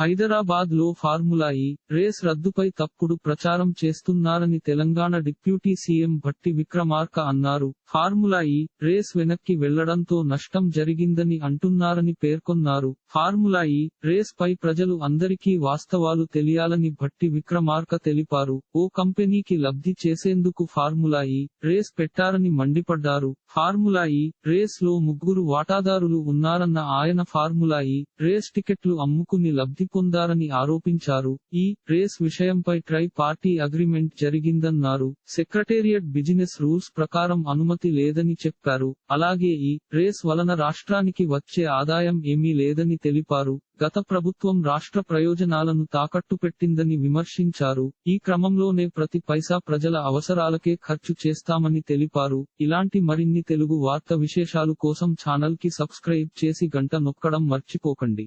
హైదరాబాద్లో ఫార్ములా ఈ రేస్ రద్దుపై తప్పుడు ప్రచారం చేస్తున్నారని తెలంగాణ డిప్యూటీ సీఎం భట్టి విక్రమార్క అన్నారు. ఫార్ములా ఈ రేస్ వెనక్కి వెళ్ళడంతో నష్టం జరిగిందని అంటున్నారని పేర్కొన్నారు. ఫార్ములా ఈ రేస్ పై ప్రజలు అందరికీ వాస్తవాలు తెలియాలని భట్టి విక్రమార్క తెలిపారు. ఓ కంపెనీకి లబ్ధి చేసేందుకు ఫార్ములా ఈ రేస్ పెట్టారని మండిపడ్డారు. ఫార్ములా ఈ రేస్లో ముగ్గురు వాటాదారులు ఉన్నారన్న ఆయన ఫార్ములా ఈ రేస్ టికెట్లు అమ్ముకుని లబ్ధి పొందారని ఆరోపించారు. ఈ రేస్ విషయంపై ట్రై పార్టీ అగ్రిమెంట్ జరిగిందన్నారు. సెక్రటేరియట్ బిజినెస్ రూల్స్ ప్రకారం అనుమతి లేదని చెప్పారు. అలాగే ఈ రేస్ వలన రాష్ట్రానికి వచ్చే ఆదాయం ఏమీ లేదని తెలిపారు. గత ప్రభుత్వం రాష్ట్ర ప్రయోజనాలను తాకట్టు పెట్టిందని విమర్శించారు. ఈ క్రమంలోనే ప్రతి పైసా ప్రజల అవసరాలకే ఖర్చు చేస్తామని తెలిపారు. ఇలాంటి మరిన్ని తెలుగు వార్త విశేషాలు కోసం ఛానల్కి సబ్స్క్రైబ్ చేసి గంట నొక్కడం మర్చిపోకండి.